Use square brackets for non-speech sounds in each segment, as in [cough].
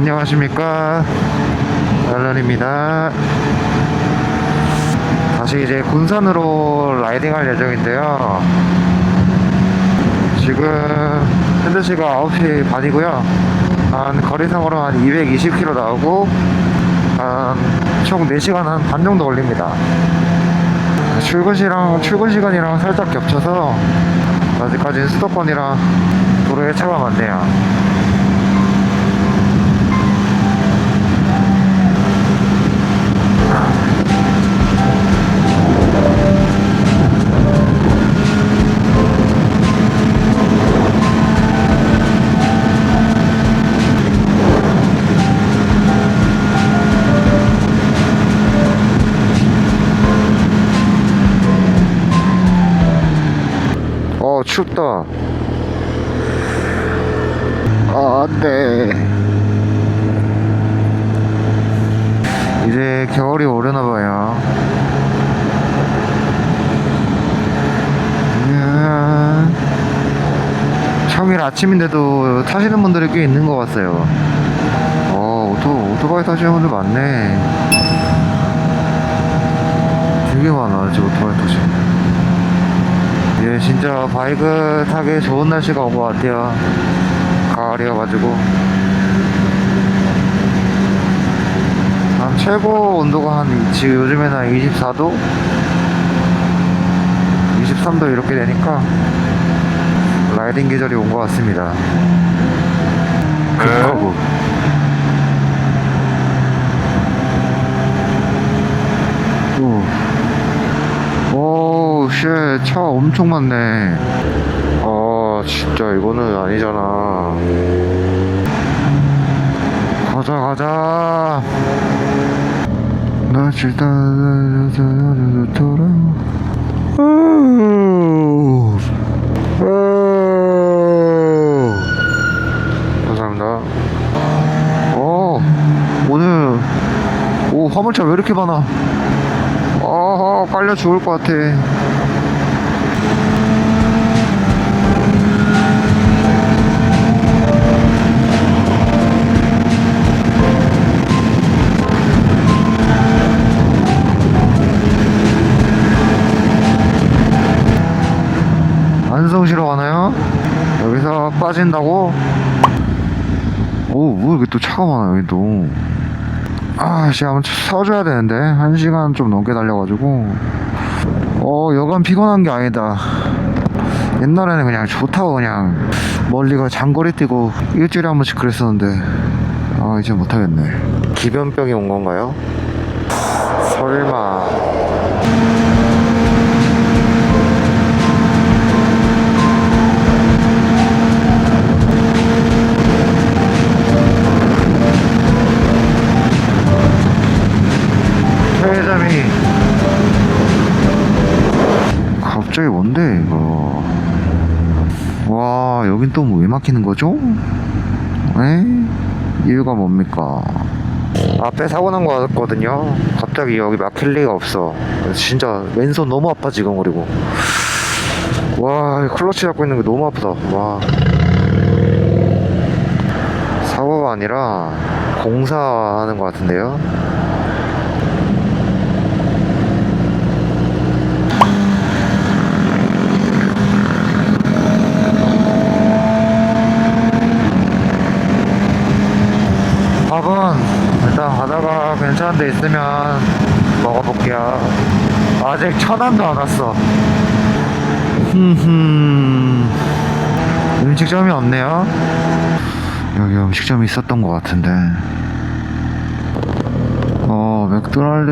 안녕하십니까? 알런입니다. 다시 이제 군산으로 라이딩 할 예정인데요. 지금 현재 시가 9시 반이고요. 한 거리상으로 한 220km 나오고 한 총 4시간 한 반 정도 걸립니다. 출근 시랑 출근 시간이랑 살짝 겹쳐서 아직까지는 수도권이랑 도로에 차가 많네요 춥다. 아 안돼 이제 겨울이 오려나봐요. 평일 아침인데도 타시는 분들이 꽤 있는 것 같아요. 어 오토, 오토바이 타시는 분들 많네. 되게 많아 지금 오토바이 타시는 분. 예, 진짜 바이크 타기 좋은 날씨가 온 것 같아요. 가을이어가지고. 한 최고 온도가 한, 지금 요즘에는 한 24도? 23도 이렇게 되니까, 라이딩 계절이 온 것 같습니다. 급하고. 오. 오, 쉣, 차 엄청 많네. 아, 진짜 이거는 아니잖아. 가자, 가자. 나 일단 돌아. 감사합니다. 어, 오늘 오 화물차 왜 이렇게 많아? 아, 깔려 죽을 것 같아. 차가 많아, 여기 또. 아, 씨, 한번 서줘야 되는데. 한 시간 좀 넘게 달려가지고. 어, 여간 피곤한 게 아니다. 옛날에는 그냥 좋다고 그냥 멀리 가 장거리 뛰고 일주일에 한 번씩 그랬었는데. 아, 이제 못하겠네. 기변병이 온 건가요? 설마. 편의점이 갑자기 뭔데 이거? 와 여긴 또 왜 막히는 거죠? 에? 이유가 뭡니까? 앞에 사고 난 거 같거든요. 갑자기 여기 막힐 리가 없어. 진짜 왼손 너무 아파 지금 그리고. 와 클러치 잡고 있는 게 너무 아프다. 와. 사고가 아니라 공사하는 것 같은데요 밥은 일단 가다가 괜찮은 데 있으면 먹어볼게요. 아직 천안도 안 왔어. 흠흠. [laughs] 음식점이 없네요. 여기 음식점이 있었던 것 같은데. 어, 맥도날드.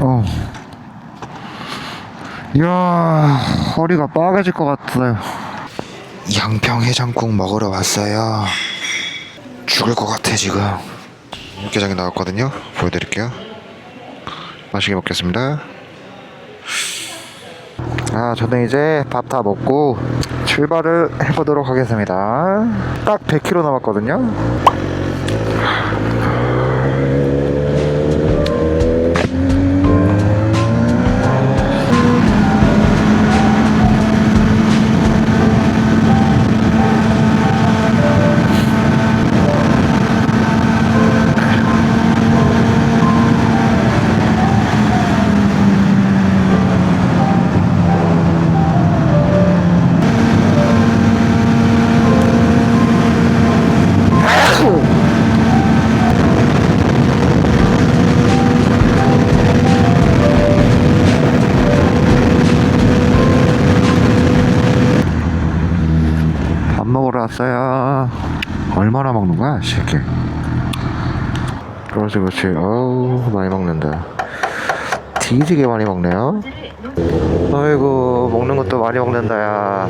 어. 이야, 허리가 빠개질 것 같아요. 양평 해장국 먹으러 왔어요. 죽을 것 같아 지금. 육개장이 나왔거든요. 보여드릴게요. 맛있게 먹겠습니다. 아, 저는 이제 밥 다 먹고 출발을 해보도록 하겠습니다. 딱 100km 남았거든요. 먹으러 왔어요. 얼마나 먹는 거야, 이 새끼? 그렇지, 그렇지. 어우, 많이 먹는다. 뒤지게 많이 먹네요. 아이고, 먹는 것도 많이 먹는다, 야.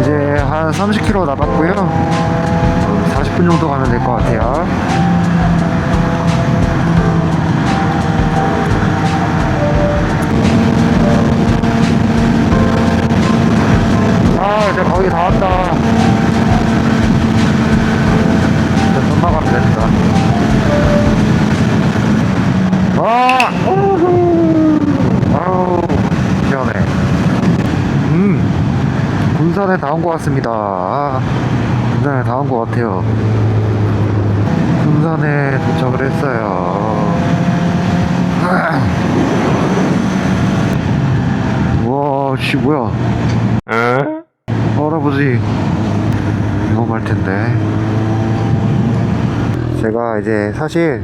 이제 한 30km 남았고요. 음, 군산에 다 온 것 같습니다. 아, 군산에 다 온 것 같아요. 군산에 도착을 했어요. [clears throat] 아. 우와, 씨, 뭐야. 할아버지 위험할 텐데 제가 이제 사실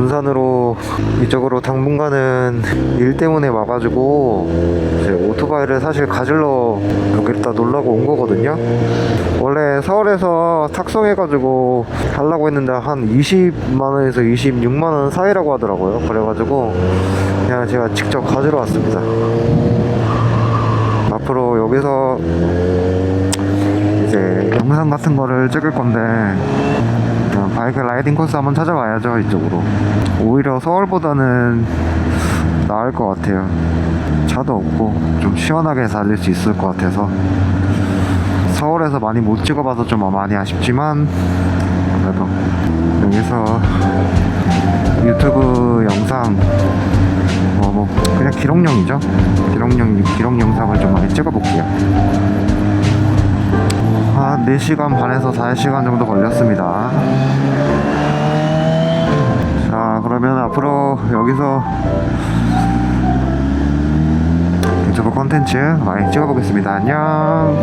군산으로 이쪽으로 당분간은 일 때문에 와가지고 이제 오토바이를 사실 가질러 여기다 놀라고 온 거거든요. 원래 서울에서 탁송해가지고 하려고 했는데 한 20만 원에서 26만 원 사이라고 하더라고요. 그래가지고 그냥 제가 직접 가지러 왔습니다. 앞으로 여기서 이제 영상 같은 거를 찍을 건데 바이크 라이딩 코스 한번 찾아와야죠 이쪽으로 오히려 서울보다는 나을 것 같아요 차도 없고 좀 시원하게 달릴 수 있을 것 같아서 서울에서 많이 못 찍어봐서 좀 많이 아쉽지만 그래도 여기서 유튜브 영상 어, 뭐 그냥 기록용이죠. 기록용 기록 영상을 좀 많이 찍어볼게요. 한 4시간 반에서 4시간 정도 걸렸습니다. 자, 그러면 앞으로 여기서 유튜브 콘텐츠 많이 찍어보겠습니다. 안녕.